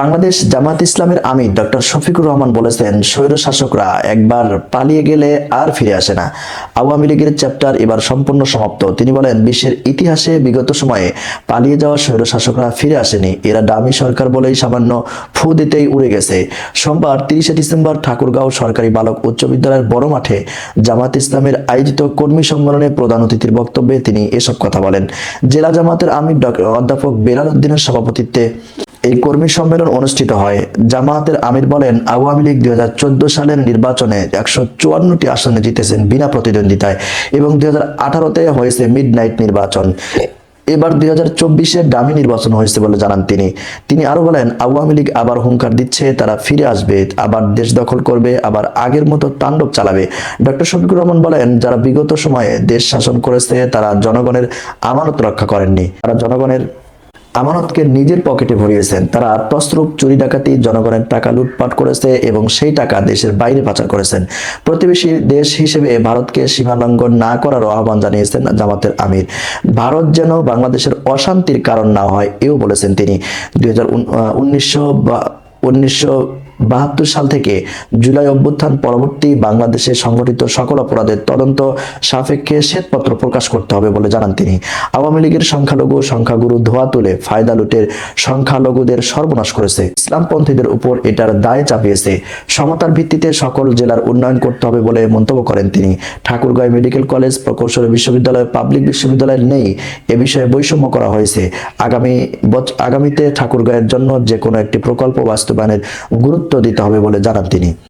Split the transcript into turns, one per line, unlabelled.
বাংলাদেশ জামাত ইসলামের আমির ডক্টর শফিকুর রহমান বলেছেন, স্বৈর শাসকরা একবার পালিয়ে গেলে আর ফিরে আসে না। আওয়ামী লীগের চ্যাপ্টার এবার সম্পূর্ণ সমাপ্ত। তিনি বলেন, বিশ্বের ইতিহাসে বিগত সময়ে পালিয়ে যাওয়া স্বৈর শাসকরা ফিরে আসেনি। এরা দামি সরকার বলেই সামান্য ফু দিতেই উড়ে গেছে। সোমবার তিরিশে ডিসেম্বর ঠাকুরগাঁও সরকারি বালক উচ্চ বিদ্যালয়ের বড় মাঠে জামাত ইসলামের আয়োজিত কর্মী সম্মেলনে প্রধান অতিথির বক্তব্যে তিনি এসব কথা বলেন। জেলা জামাতের আমির অধ্যাপক বেলাল উদ্দিনের সভাপতিত্বে এই কর্মী সম্মেলন অনুষ্ঠিত হয়। জামায়াতের আমির বলেন, আওয়ামী লীগ দুই সালের নির্বাচনে একশো চুয়ান্নটি আসনে জিতেছেন বিনা প্রতিদ্বন্দ্বিতায় এবং দুই হাজার হয়েছে মিড নির্বাচন। এবার দুই হাজার চব্বিশে ডামি নির্বাচন হয়েছে বলে জানান তিনি। তিনি আরও বলেন, আওয়ামী লীগ আবার হুঙ্কার দিচ্ছে, তারা ফিরে আসবে, আবার দেশ দখল করবে, আবার আগের মতো তাণ্ডব চালাবে। ডক্টর শফিকুর রহমান বলেন, যারা বিগত সময়ে দেশ শাসন করেছে, তারা জনগণের আমানত রক্ষা করেননি। তারা জনগণের আমানতকে নিজের পকেটে ভরিয়েছেন। তারা তসরূপ চুরি ডাকাতি, জনগণের টাকা লুটপাট করেছে এবং সেই টাকা দেশের বাইরে পাচার করেছেন। প্রতিবেশী দেশ হিসেবে ভারতকে সীমা লঙ্ঘন না করার আহ্বান জানিয়েছেন জামাতের আমির। ভারত যেন বাংলাদেশের অশান্তির কারণ না হয়, এও বলেছেন তিনি। দুই হাজার উনিশশো বাহাত্তর সাল থেকে জুলাই অভ্যুত্থান পরবর্তী বাংলাদেশে সংঘটিত সকল অপরাধের তদন্ত সাপেক্ষে শ্বেতপত্র প্রকাশ করতে হবে বলে জানান তিনি। আওয়ামী লীগের সংখ্যালঘু সংখ্যাগুরু ধোয়া তুলে ফায়দা লুটের সংখ্যালঘুদের সর্বনাশ করেছে। ইসলামপন্থীদের উপর এটার দায় চাপিয়েছে। সমতার ভিত্তিতে সকল জেলার উন্নয়ন করতে হবে বলে মন্তব্য করেন তিনি। ঠাকুরগাঁও মেডিকেল কলেজ প্রকৌশল বিশ্ববিদ্যালয়, পাবলিক বিশ্ববিদ্যালয় নেই। এ বিষয়ে বৈষম্য করা হয়েছে। আগামী আগামীতে ঠাকুরগাঁয়ের জন্য যে কোনো একটি প্রকল্প বাস্তবায়নের গুরুত্ব দিতে হবে বলে জানান তিনি।